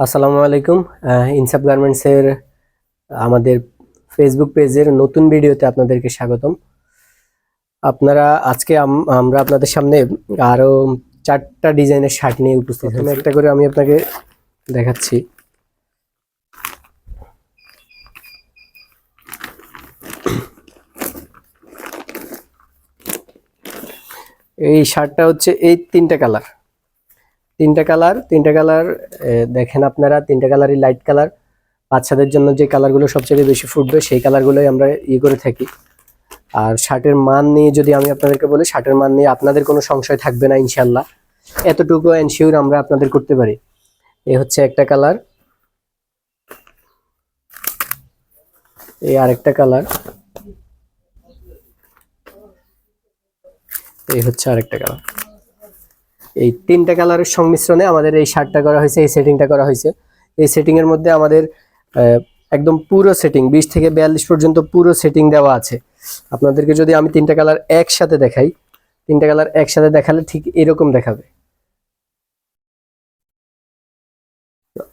আসসালামু আলাইকুম। ইনসাফ গার্মেন্টসের আমাদের ফেসবুক পেজের নতুন ভিডিওতে আপনাদেরকে স্বাগতম। আপনারা আজকে আম- আমরা আপনাদের সামনে আরও চারটা ডিজাইনের শার্ট নিয়ে উপস্থিত প্রথমে একটা করে আমি আপনাকে দেখাচ্ছি। এই শার্টটা হচ্ছে এই তিনটা কালার। তিনটা কালার তিনটা কালার দেখেন আপনারা, তিনটা কালারই লাইট কালার বাচ্চাদের জন্য যে কালারগুলো সবচেয়ে বেশি ফুটবে, সেই কালারগুলোই আমরা ইয়ে করে থাকি। আর শার্টের মান নিয়ে যদি আমি আপনাদেরকে বলি, শার্টের মান নিয়ে আপনাদের কোনো সংশয় থাকবে না ইনশাল্লাহ এতটুকু এনশিওর আমরা আপনাদের করতে পারি। এই হচ্ছে একটা কালার। এই আরেকটা কালার। এই হচ্ছে আরেকটা কালার। এই তিনটা কালারের সংমিশ্রণে আমাদের এই শার্টটা করা হয়েছে, এই সেটিংটা করা হয়েছে। এই সেটিং এর মধ্যে আমাদের একদম পুরো সেটিং বিশ থেকে বিয়াল্লিশ পর্যন্ত পুরো সেটিং দেওয়া আছে। আপনাদেরকে যদি আমি তিনটা কালার একসাথে দেখাই, তিনটা কালার একসাথে দেখালে ঠিক এরকম দেখাবে।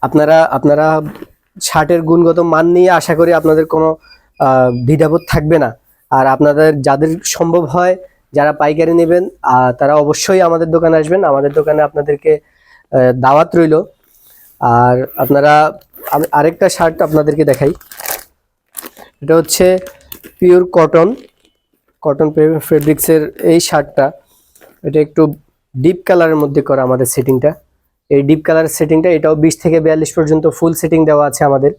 আপনারা আপনারা শার্টের গুণগত মান নিয়ে আশা করি আপনাদের কোনো দ্বিধাবোধ থাকবে না। আর আপনাদের, যাদের সম্ভব হয় যারা পাইকারি নেবেন তারা অবশ্যই আমাদের দোকানে আসবেন। আমাদের দোকানে আপনাদেরকে দাওয়াত রইল। আর আপনারা আরেকটা শার্ট আপনাদেরকে দেখাই। এটা হচ্ছে পিওর কটন কটন ফেব্রিক্সের এই শার্টটা এটা একটু ডিপ কালারের মধ্যে করা আমাদের সেটিংটা এই ডিপ কালারের সেটিংটা এটাও বিশ থেকে বিয়াল্লিশ পর্যন্ত ফুল সেটিং দেওয়া আছে আমাদের।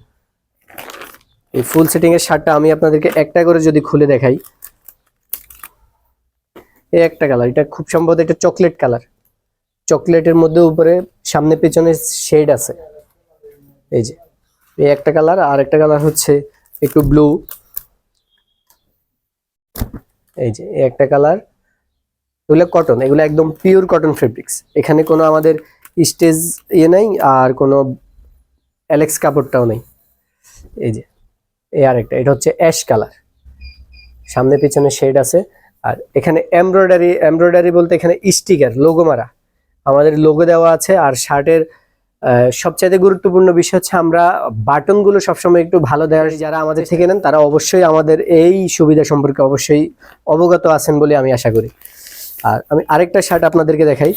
এই ফুল সেটিংয়ের শার্টটা আমি আপনাদেরকে একটা করে যদি খুলে দেখাই। এই একটা কালার এটা খুব সম্ভবত এটা চকলেট কালার চকলেটের মধ্যে উপরে, সামনে পেছনে শেড আছে। এই যে, এই একটা কালার আর একটা কালার হচ্ছে একটু ব্লু এই যে, এই একটা কালার এগুলো কটন এগুলো একদম পিওর কটন ফেব্রিক্স এখানে কোনো আমাদের স্টেজ ইয়ে নাই, আর কোনো অ্যালেক্স কাপড়টাও নেই। এই যে, এই আরেকটা, এটা হচ্ছে অ্যাশ কালার সামনে পিছনে শেড আছে। আর এখানে এমব্রয়ডারি এমব্রয়ডারি বলতে এখানে স্টিকার লোগো মারা। আমাদের লোগো দেওয়া আছে আর শার্টের সবচাইতে গুরুত্বপূর্ণ বিষয় হচ্ছে আমরা বাটনগুলো সবসময় একটু ভালো দেওয়ার যারা আমাদের থেকে নেন তারা অবশ্যই আমাদের এই সুবিধা সম্পর্কে অবশ্যই অবগত আছেন বলে আমি আশা করি। আর আমি আরেকটা শার্ট আপনাদেরকে দেখাই।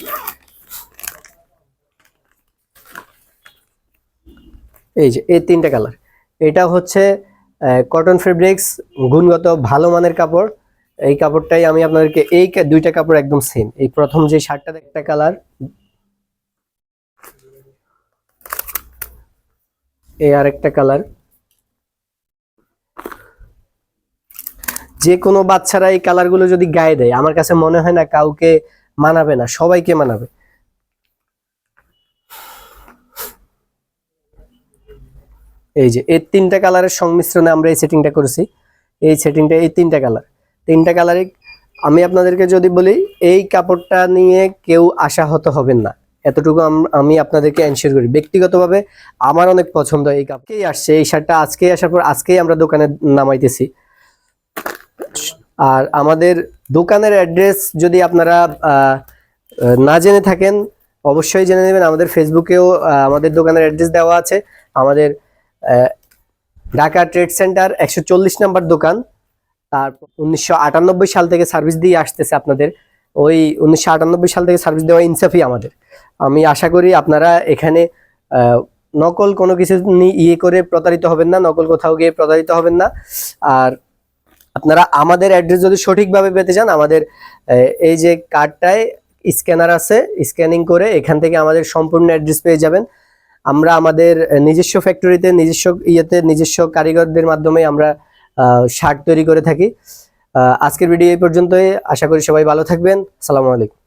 এই যে এই তিনটা কালার এটা হচ্ছে কটন ফেব্রিক্স গুণগত ভালো মানের কাপড়। এই কাপড়টাই আমি আপনাদেরকে, এই দুইটা কাপড় একদম সেম এই প্রথম যে শার্টটা, একটা কালার। এই আরেকটা কালার। যে কোনো বাচ্চারা এই কালারগুলো যদি গায়ে দেয়, আমার কাছে মনে হয় না কাউকে মানাবে না, সবাইকে মানাবে। এই যে, এই তিনটা কালারের সংমিশ্রণে আমরা এই সেটিংটা করেছি। এই সেটিংটা এই তিনটা কালার। তিনটা কালারে আমি আপনাদেরকে যদি বলি, এই কাপড়টা নিয়ে কেউ আশাহত হবেন না। এতটুকু আমি আপনাদেরকে এনশিওর করি। ব্যক্তিগতভাবে আমার অনেক পছন্দ এই কাপড়কেই আসছে, এই শার্টটা আজকেই আসার পর আজকেই আমরা দোকানে নামাইতেছি। আর আমাদের দোকানের অ্যাড্রেস যদি আপনারা না জেনে থাকেন, অবশ্যই জেনে নেবেন। আমাদের ফেসবুকেও আমাদের দোকানের অ্যাড্রেস দেওয়া আছে। আমাদের ঢাকা ট্রেড সেন্টার একশো চল্লিশ নাম্বার দোকান। তার উনিশশো সাল থেকে সার্ভিস দিয়ে আসতেছে আপনাদের। ওই উনিশশো আটানব্বই সাল থেকে সার্ভিস দেওয়া ইনসাফি আমাদের। আমি আশা করি আপনারা এখানে নকল কোনো কিছু ইয়ে করে প্রতারিত হবেন না, নকল কোথাও গিয়ে প্রতারিত হবেন না। আর আপনারা আমাদের অ্যাড্রেস যদি সঠিকভাবে পেতে চান, আমাদের এই যে কার্ডটায় স্ক্যানার আছে স্ক্যানিং করে এখান থেকে আমাদের সম্পূর্ণ অ্যাড্রেস পেয়ে যাবেন। আমরা আমাদের নিজস্ব ফ্যাক্টরিতে নিজস্ব ইয়েতে, নিজস্ব কারিগরদের মাধ্যমে আমরা শার্ট তৈরি করে থাকি। আজকের ভিডিও এই পর্যন্তই। আশা করি সবাই ভালো থাকবেন। সালামু আলাইকুম।